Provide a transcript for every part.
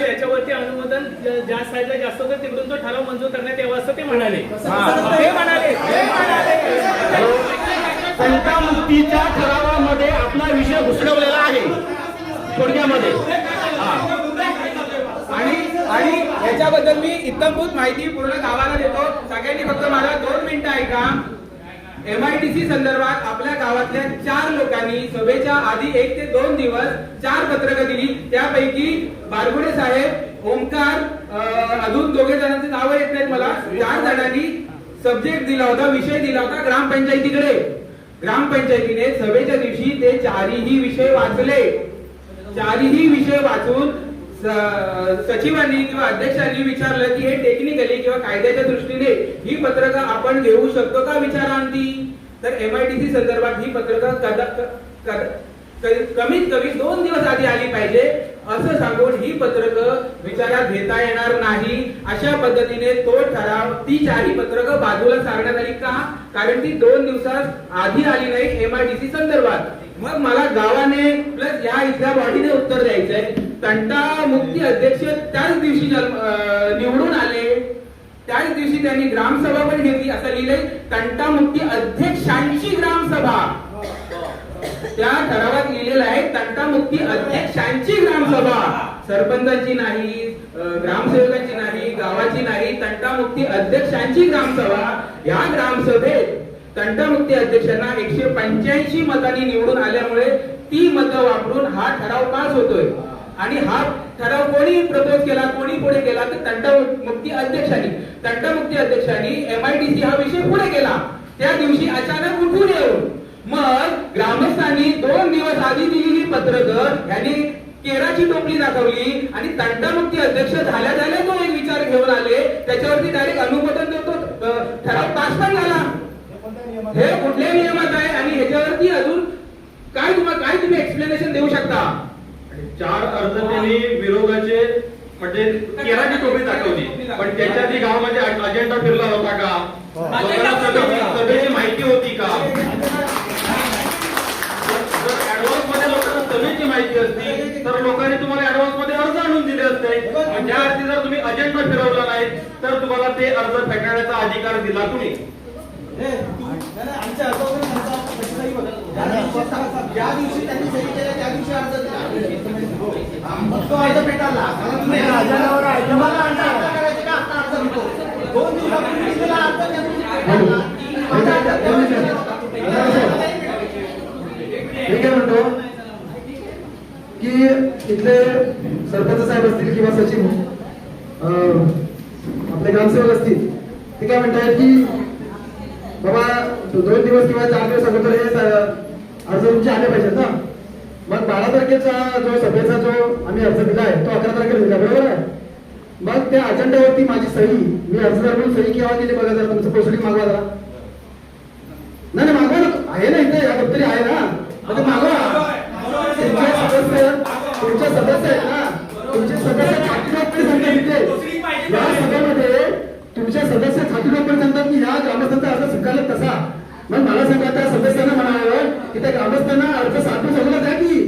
याच्यावरती अनुमोदन ज्या साईडला जास्त होतं तिकडून तो ठराव मंजूर करण्यात यावा असं ते म्हणाले. म्हणाले. ठरावामध्ये आपला विषय घुसळवलेला आहे. थोडक्यामध्ये. आणि आणि याच्याबद्दल मी इत्तमभूत माहिती पूर्ण गावाला देतो. सगळ्यांनी फक्त मला दोन मिनिटं ऐका. एमआयटीसी संदर्भात आपल्या गावातल्या चार लोकांनी सभेच्या आधी एक ते दोन दिवस चार पत्रकं दिली. त्यापैकी बारगुडे साहेब ओमकार अजून दोघे जणांची नावं येत नाहीत मला. चार जणांनी सब्जेक्ट दिला होता विषय दिला होता ग्रामपंचायतीकडे. ग्रामपंचायतीने सभेच्या दिवशी ते चारीही विषय वाचले. चारही विषय वाचून सचिवांनी किंवा अध्यक्षांनी विचारलं की हे टेक्निकली किंवा कायद्याच्या दृष्टीने ही पत्रकं आपण घेऊ शकतो का विचारांती? तर एमआयडीसी संदर्भात ही पत्रकं कमीत कमी दोन दिवस आधी आली पाहिजे. असं सांगून ही पत्रकं विचारात घेता येणार नाही. अशा पद्धतीने तो ठराव ती चारही पत्रकं बाजूला सारण्यात आली का? कारण ती दोन दिवसात आधी आली नाही एमआयडीसी संदर्भात. मग मला गावाने प्लस या इथल्या बॉडीने उत्तर द्यायचंय. तंटा मुक्ती अध्यक्ष त्याच दिवशी निवडून आले. त्याच दिवशी त्यांनी ग्रामसभा पण घेतली. असं लिहिलंय तंटा मुक्ती अध्यक्षांची ग्रामसभा. त्या ठरावात लिहिलेलं आहे तंटामुक्ती अध्यक्षांची ग्रामसभा. सरपंचाची नाही ग्रामसेवकांची नाही गावाची नाही तंटामुक्ती अध्यक्षांची ग्रामसभा. या ग्रामसभेत तंटामुक्ती अध्यक्षांना एकशे पंच्याऐंशी मतांनी निवडून आल्यामुळे ती मतं वापरून हा ठराव पास होतोय. आणि हा ठराव कोणी प्रपोज केला कोणी पुढे केला तर तंटामुक्ती अध्यक्षांनी. तंटामुक्ती अध्यक्षांनी एमआयडीसी हा विषय पुढे केला. त्या दिवशी अचानक उठून येऊन मग ग्रामस्थांनी दोन दिवस आधी दिलेली पत्रक यांनी केराची टोपली दाखवली आणि तंटामुक्ती अध्यक्ष झाल्या झाल्या तो एक विचार घेऊन आले. त्याच्यावरती डायरेक्ट अनुमोदन देतो ठराव पास पण झाला. हे कुठल्या नियमात आहे? आणि ह्याच्यावरती अजून काय तुम्हाला काय तुम्ही एक्सप्लेनेशन देऊ शकता चार अर्ज त्यांनी विरोधाचे म्हणजे केराची टोपी दाखवली. पण त्याच्यात ही गावामध्ये अजेंडा फिरला होता का? लोकांना सभेची माहिती होती का? जर ऍडव्हान्समध्ये लोकांना सभेची माहिती असती तर लोकांनी तुम्हाला ऍडव्हान्समध्ये अर्ज आणून दिले असते. ज्या अर्थी जर तुम्ही अजेंडा फिरवला नाही तर तुम्हाला ते अर्ज फेटाळण्याचा अधिकार दिला कुणी? ज्या दिवशी त्यांनी सही केल्या त्या दिवशी अर्ज दिला. तो अर्ज तुम्हाला अर्ज करायचे का आता अर्ज दोन दिवसापूर्वी दिलेला अर्ज म्हणतो की इथले सरपंच साहेब असतील किंवा सचिव अं, आपले ग्रामसेवक असतील ते काय म्हणतायत की बाबा दोन दिवस किंवा चार दिवस अगोदर हे अर्ज तुमचे आले पाहिजेत ना मग बारा तारखेचा जो सभे मी अर्ज दिला आहे तो अकरा तारखेला दिला बरोबर आहे? मग त्या अजेंड्यावरती माझी सही मी अर्जदार म्हणून सही केव्हा केली बघा जरा तुमचं प्रोसिडिंग मागवा जरा. नाही नाही, मागवा ना आहे ना इथे या दप्तरी आहे ना. मग मागवा. तुमचे सदस्य तुमचे सदस्य आहेत ना. तुमचे सदस्य छाती सांगतात इथे या सभेमध्ये तुमचे सदस्य छाती सांगतात की ह्या ग्रामस्थांचा अर्ज स्वीकारला तसा. मग मला सांगा त्या सदस्यांना म्हणावं की त्या ग्रामस्थांना अर्ज साधू दिवस अगोदर द्या की.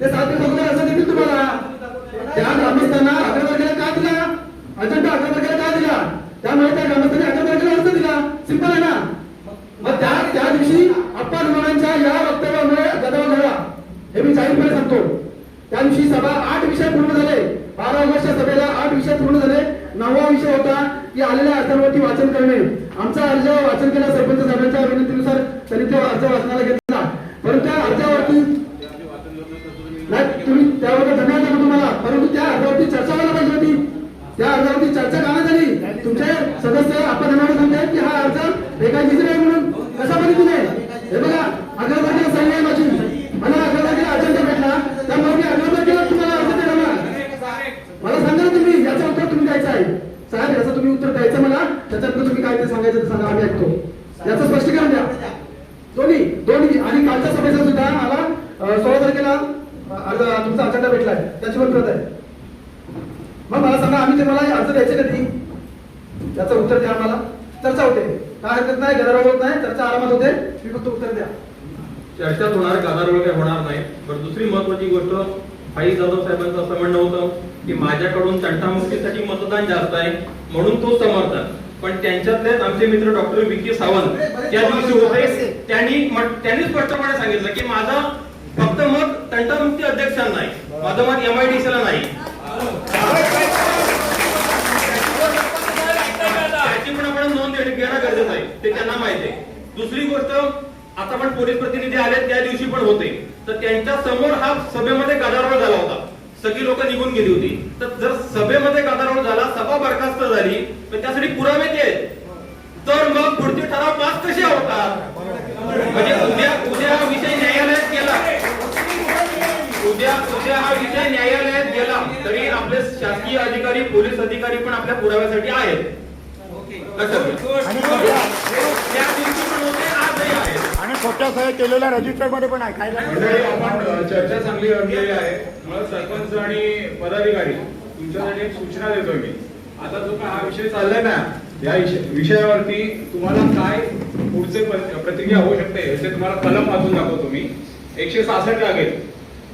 ते साधू दिवस असं देतील तुम्हाला त्या ग्रामस्थांना अकरा तारखेला का दिला अजेंडा अकरा तारखेला का दिला? त्यामुळे त्या ग्रामस्थांनी अकरा तारखेला अर्ज दिला. सिंपल आहे ना? मग त्या त्या दिवशी अप्पा धर्मांच्या या वक्तव्यामुळे गदारोळ झाला. हे मी जाहीरपणे सांगतो. त्या दिवशी सभा आठ विषय पूर्ण झाले. बारा ऑगस्टच्या सभेला आठ विषय पूर्ण झाले. नववा विषय होता की आलेल्या अर्जांवरती वाचन करणे. आमचा अर्ज वाचन केला सरपंच साहेबांच्या विनंतीनुसार त्यांनी तो अर्ज वाचनाला घेतला हे काय आहे म्हणून कशा पद्धतीने हे बघा अगरबत्ती तारखेला आहे माझी. मला अगरबत्ती तारखेला भेटला. त्यामुळे मी अगरबत्तीला तुम्हाला अर्ज देणार मला मला सांगा ना तुम्ही याचं उत्तर तुम्ही द्यायचं आहे. साहेब याचं तुम्ही उत्तर द्यायचं मला. त्याच्यातलं तुम्ही काय ते सांगायचं ते सांगा आम्ही ऐकतो. याचं स्पष्टीकरण द्या. दोन्ही दोन्ही. आणि कालच्या सभेचा सुद्धा मला सोळा तारखेला अर्ज तुमचा अजेंडा भेटलाय त्याच्यावर प्रत आहे. मग मला सांगा आम्ही तुम्हाला अर्ज द्यायचे कधी? याचं उत्तर द्या मला चर्चा होते. काय हरकत नाही गदारोळ होत नाही चर्चा आरामात होते. मी फक्त उत्तर द्या. चर्चाच होणार गदारोळ काही होणार नाही. पण दुसरी महत्वाची गोष्ट भाई जाधव साहेबांचं असं म्हणणं होतं की माझ्याकडून तंटामुक्तीसाठी मतदान जास्त आहे म्हणून तो समर्थन पण त्यांच्यातलेच आमचे मित्र डॉक्टर विकी सावंत त्या दिवशी होते त्यांनी त्यांनी स्पष्टपणे सांगितलं की माझं फक्त मत तंटामुक्ती अध्यक्षांना नाही माझं मत एमआयडीसीला नाही. पण आपण घेणं गरजेचं आहे. ते त्यांना माहिती आहे. दुसरी गोष्ट आता पण पोलीस प्रतिनिधी आले त्या दिवशी पण होते. तर त्यांच्यासमोर हा सभेमध्ये गदारोळ झाला होता. सगळी लोक निघून गेली होती. तर जर सभेमध्ये गदारोळ झाला सभा बरखास्त झाली तर त्यासाठी पुरावे ते आहेत. तर मग पुढचे ठराव पास कसे होतात? म्हणजे उद्या उद्या हा विषय न्यायालयात गेला. उद्या उद्या हा विषय न्यायालयात गेला. तरी आपले शासकीय अधिकारी पोलीस अधिकारी पण आपल्या पुराव्यासाठी आहेत. आणि खोट्या सह्या केलेल्या रजिस्टरमध्ये पण आहे. काय आपण चर्चा चांगली रंगलेली आहे. मला सरपंच आणि पदाधिकारी तुमच्यासाठी एक सूचना देतोय मी. आता जो काय हा विषय चाललाय ना या विषय- विषयावरती तुम्हाला काय पुढचे प्र- प्रतिक्रिया होऊ शकते याचे तुम्हाला कलम वाचून दाखवतो मी. एकशे सहासष्ट लागेल.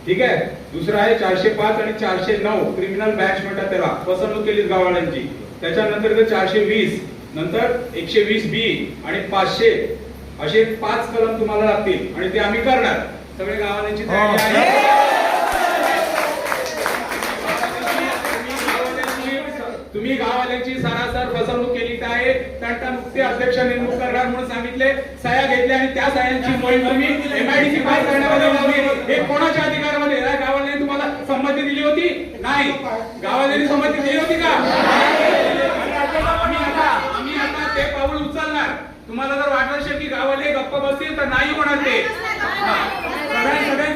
ठीक आहे? दुसरं आहे चारशे पाच आणि चारशे नऊ. क्रिमिनल बॅच म्हणतात त्याला. फसवणूक केली गाववाल्यांची. त्याच्यानंतर चारशे वीस नंतर एकशे वीस बी आणि पाचशे. असे पाच कलम तुम्हाला लागतील आणि ते आम्ही करणार. सगळे गावाल्यांची तयारी आहे. तुम्ही गाववाल्यांची सरासर फसवणूक केली काय तंटामुक्ती अध्यक्ष नेमणूक करणार म्हणून सांगितले. सह्या घेतल्या आणि त्या सह्यांची मोहीम तुम्ही एमआयडीसी पास करण्यामध्ये लावली. हे कोणाच्या अधिकारामध्ये? आहे? गावाल्यांनी तुम्हाला संमती दिली होती? नाही. गावाल्यांनी संमती दिली होती का? पाऊल तुम्हाला जर वाटत असेल की गावाले गप्प बसतील तर नाही होणार ते हा. सगळ्या-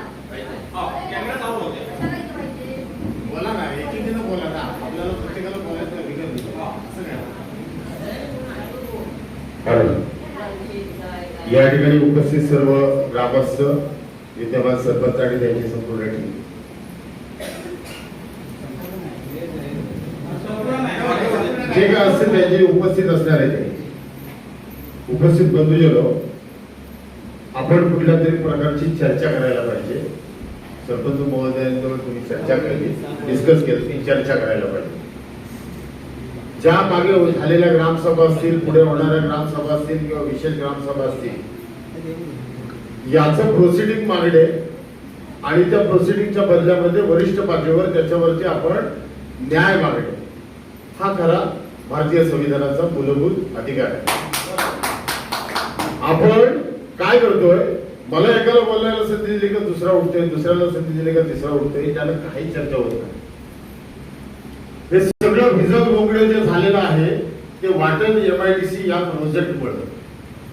कॅमेरा चालू बोला ना एकीकडे बोला ना आपल्याला प्रत्येकाला बोलायचं अधिकार दिला असं काय कारण या ठिकाणी उपस्थित सर्व ग्रामस्थ विद्यमान सरपंच आणि त्यांची संपूर्ण टीम. जे काय असतील त्यांचे उपस्थित असणार आहे उपस्थित बंधुजनो आपण कुठल्या तरी प्रकारची चर्चा करायला पाहिजे. सरपंच महोदयांजवळ तुम्ही चर्चा केली डिस्कस केली ती चर्चा करायला पाहिजे. ज्या मागे झालेल्या ग्रामसभा असतील पुढे होणाऱ्या ग्रामसभा असतील किंवा विशेष ग्रामसभा असतील याचं प्रोसिडिंग मागणे आणि त्या प्रोसिडिंगच्या बदल्यामध्ये वरिष्ठ पातळीवर त्याच्यावरती आपण न्याय मागणे हा खरा भारतीय संविधानाचा मूलभूत अधिकार आहे. आपण काय करतोय? मला एकाला बोलायला संधी दिली का दुसरा उठतोय? दुसऱ्याला संधी दिली का तिसरा उठतोय? त्याला काही चर्चा होत नाही. सगळं भिजत गोंगडे जे झालेलं आहे ते वाटत एमआयडीसी या प्रोजेक्टमुळे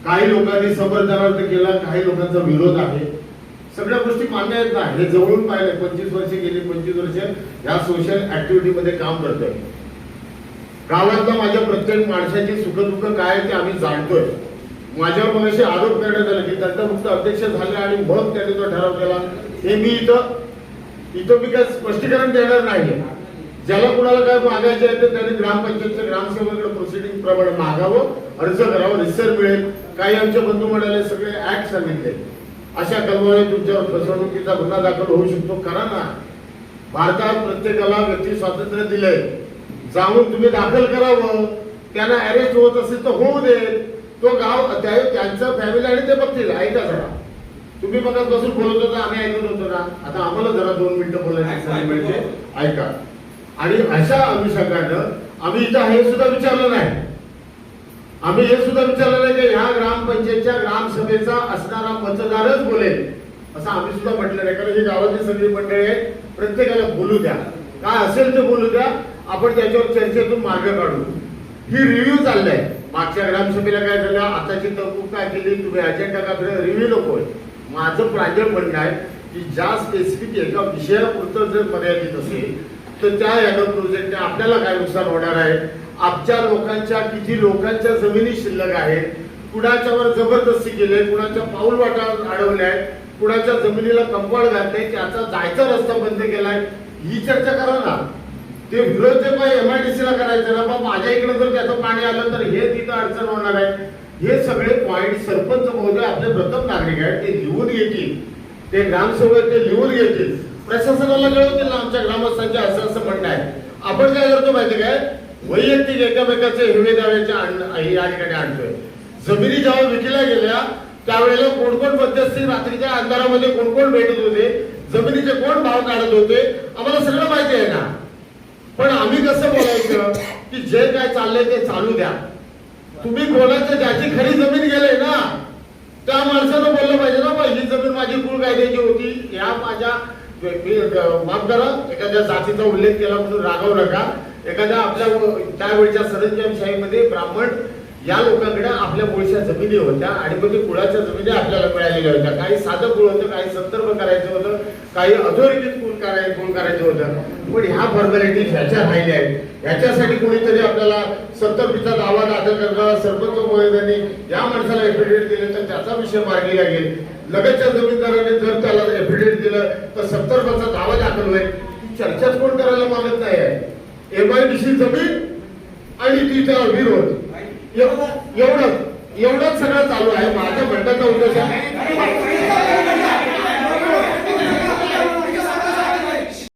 काही लोकांनी समर्थनार्थ केला काही लोकांचा विरोध आहे. सगळ्या गोष्टी मान्य आहेत ना. हे जवळून पाहिलं पंचवीस वर्ष गेली पंचवीस वर्ष या सोशल ऍक्टिव्हिटी मध्ये काम करतोय. गावातल्या माझ्या प्रत्येक माणसाची सुखदुःख काय आहे ते आम्ही जाणतोय. माझ्यावर मग असे आरोप करण्यात आले की दंडमुक्त अध्यक्ष झाले आणि मग त्याने तो ठराव केला. हे मी इथं इथं मी काय स्पष्टीकरण देणार नाही ज्याला कुणाला काय मागायचे आहे तर त्यांनी ग्रामपंचायतच्या ग्रामसेवकाकडे प्रोसिडिंग प्रमाणे मागावं अर्ज करावं रिसर मिळेल. काही आमचे बंधू म्हणाले सगळे ऍक्ट सांगितले. अशा कलमाने तुमच्यावर फसवणुकीचा गुन्हा दाखल होऊ शकतो. करा ना भारतात प्रत्येकाला व्यक्ती स्वातंत्र्य दिलंय. जाऊन तुम्ही दाखल करावं. त्यांना अरेस्ट होत असेल तर होऊ दे. तो गाव त्या- त्यांचं फॅमिली आणि ते बघतील. ऐका जरा. तुम्ही बघत बसून बोलत होता आम्ही ऐकत होतो ना. आता आम्हाला जरा दोन मिनिटं बोलायची संधी मिळते ऐका. आणि अशा अनुषंगानं आम्ही इथं हे सुद्धा विचारलं नाही. आम्ही हे सुद्धा विचारलं नाही की ह्या ग्रामपंचायतच्या ग्रामसभेचा असणारा मतदारच बोलेल. असं आम्ही सुद्धा म्हटलं नाही. कारण हे गावाची सगळी मंडळी आहेत प्रत्येकाला बोलू द्या. काय असेल ते बोलू द्या. आपण त्याच्यावर चर्चेतून मार्ग काढू. ही रिव्ह्यू चाललाय. मागच्या ग्रामसभेला काय झालं? आताची तरतूद काय केली? तुम्ही अजेंडा का रिव्ह्यू नकोय माझं प्रांजळ म्हणणं आहे की ज्या स्पेसिफिक एका विषयापुरतं जर मर्यादित असेल तर त्या यादव प्रोजेक्टने आपल्याला काय नुकसान होणार आहे? आमच्या लोकांच्या किती लोकांच्या जमिनी शिल्लक आहेत कुणाच्यावर जबरदस्ती केली कुणाच्या पाऊल वाटा अडवल्या कुणाच्या जमिनीला कंपाळ घातले त्याचा जायचा रस्ता बंद केलाय ही चर्चा करा ना. ते विरोध जे काही एमआयडीसी ला करायचं ना बा माझ्या इकडे जर त्याचं पाणी आलं तर हे तिथं अडचण होणार आहे. हे सगळे पॉइंट सरपंच महोदय आपले प्रथम नागरिक आहेत ते लिहून घेतील. ते ग्रामसभेत ते लिहून घेतील. प्रशासनाला कळवतील ना आमच्या ग्रामस्थांचे असं असं म्हणणं आहे. आपण काय करतो माहिती काय? वैयक्तिक एकामेकाचे हिवे दाव्याच्या या ठिकाणी आणतोय. जमिनी जेव्हा विकल्या गेल्या त्यावेळेला कोण कोण मध्यस्थी रात्रीच्या अंधारामध्ये कोण कोण भेटत होते? जमिनीचे कोण भाव काढत होते? आम्हाला सगळं माहिती आहे ना. पण आम्ही कसं बोलायचं की जे काय चाललंय ते चालू द्या. तुम्ही कोणाचं ज्याची खरी जमीन गेले ना त्या माणसानं बोललं पाहिजे ना ही जमीन माझी कुळ कायद्याची होती. या माझ्या मी माफ करा एखाद्या जातीचा उल्लेख केला म्हणून रागवू नका. एखाद्या आपल्या त्यावेळच्या सरंजामशाहीमध्ये ब्राह्मण या लोकांकडे आपल्या मुळच्या जमिनी होत्या आणि मग ते कुळाच्या जमिनी आपल्याला मिळालेल्या होत्या. काही साधं कुळ होतं काही संदर्भ करायचं होतं काही अधोरेखित कुल करायचं करायचं होतं. पण ह्या फॉर्मॅलिटी ह्याच्या राहिल्या आहेत. ह्याच्यासाठी कोणीतरी आपल्याला सत्तर पिचा दावा दाखल करणं सरपंच महोदयांनी या माणसाला एफिडेव्हिट दिले तर त्याचा विषय मार्गी लागेल. लगतच्या जमीनदाराने जर त्याला एफिडेव्हिट दिलं तर सत्तर पचा दावा दाखल होईल. चर्चाच कोण करायला मागत नाही आहे. एमआयडीसी जमीन आणि तिचा विरोध. एवढं एवढंच एवढंच सगळं चालू आहे. माझ्या म्हणण्याचा उद्देश आहे.